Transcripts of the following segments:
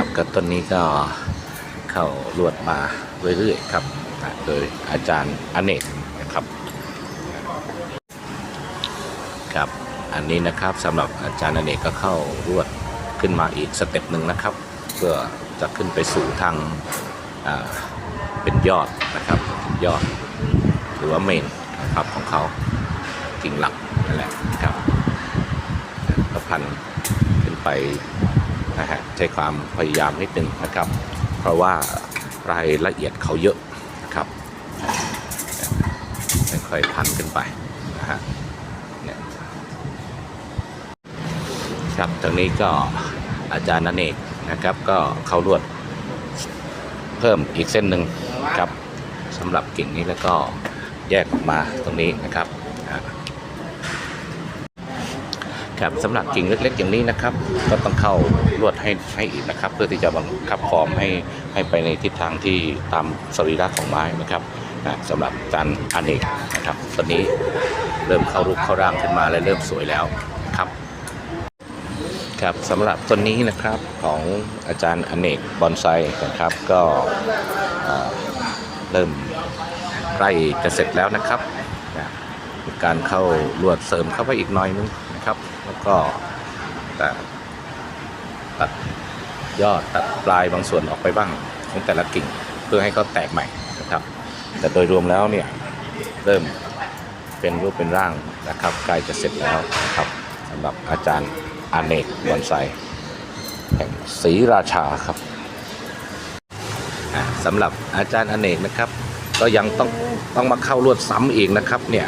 ครับ ก็ต้นนี้ก็เข้าลวดมาเรื่อยๆครับโดยอาจารย์อเนกนะครับครับอันนี้นะครับสำหรับอาจารย์อเนกก็เข้าลวดขึ้นมาอีกสเต็ปหนึ่งนะครับ เพื่อจะขึ้นไปสู่ทางเป็นยอดนะครับยอด หรือว่าเมนนะครับของเขากิ่งหลักนั่นแหละครับก็พันขึ้นไป ใช้ความพยายามนิดนึงนะครับ เพราะว่ารายละเอียดเขาเยอะนะครับค่อยๆพันขึ้นไปนะฮะครับตรงนี้ก็อาจารย์นเนกนะครับ ก็เข้าลวดเพิ่มอีกเส้นหนึ่งครับสำหรับกิ่งนี้แล้วก็แยกออกมาตรงนี้นะครับอะ ครับสำหรับกิ่งเล็ก ๆ อย่างนี้นะครับ ก็ต้องเข้าลวดให้ให้อีกนะครับ เพื่อที่จะบังคับฟอร์มให้ให้ไปในทิศทางที่ตามสรีระของไม้นะครับอะสำหรับจานอเนกนะครับ ตอนนี้เริ่มเข้ารูปเข้าร่างขึ้นมาและเริ่มสวยแล้วครับครับสำหรับต้นนี้นะครับของอาจารย์อเนกบอนไซนะครับ ก็เริ่มใกล้จะเสร็จแล้วนะครับ การเข้าลวดเสริมเข้าไปอีกหน่อยนึงนะครับ แล้วก็ตัดตัดยอดตัดปลายบางส่วนออกไปบ้างของแต่ละกิ่งเพื่อให้เขาแตกใหม่นะครับ แต่โดยรวมแล้วเนี่ยเริ่มเป็นรูปเป็นร่างนะครับใกล้จะเสร็จแล้วนะครับสำหรับอาจารย์อเนกบอนไซแห่งศรีราชาครับสำหรับอาจารย์อเนกนะครับ ก็ยังต้องต้องมาเข้าลวดซ้ำอีกนะครับเนี่ย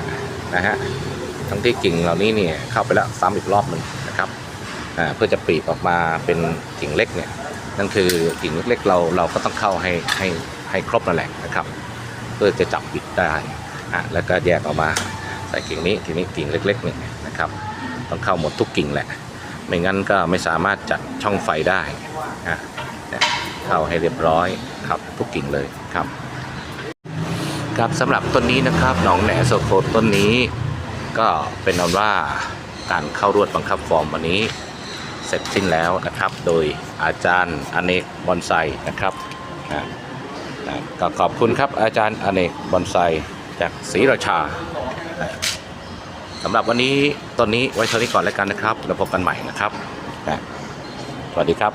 นะฮะ ทั้งที่กิ่งเหล่านี้เนี่ยเข้าไปแล้วซ้ำอีกรอบหนึ่งนะครับเพื่อจะปลีกออกมาเป็นกิ่งเล็กเนี่ยนั่นคือกิ่งเล็กๆเราเราก็ต้องเข้าให้ให้ให้ครบนั่นแหละนะครับ เพื่อจะจับบิดได้อะแล้วก็แยกออกมาใส่กิ่งนี้ทีนี้กิ่งเล็กๆหนึ่งนะครับ ต้องเข้าหมดทุกกิ่งแหละ ไม่งั้นก็ไม่สามารถจัดช่องไฟได้อะเนี่ยเข้าให้เรียบร้อยครับทุกกิ่งเลยครับ ครับสำหรับต้นนี้นะครับหนองแหนโซโคต้นนี้ ก็เป็นอันว่าการเข้ารวดบังคับฟอร์มวันนี้เสร็จสิ้นแล้วนะครับ โดยอาจารย์อเนกบอนไซนะครับอะอะก็ขอบคุณครับอาจารย์อเนกบอนไซจากศรีราชาอะสำหรับวันนี้ต้นนี้ไว้เท่านี้ก่อนแล้วกันนะครับ แล้วพบกันใหม่นะครับอะสวัสดีครับ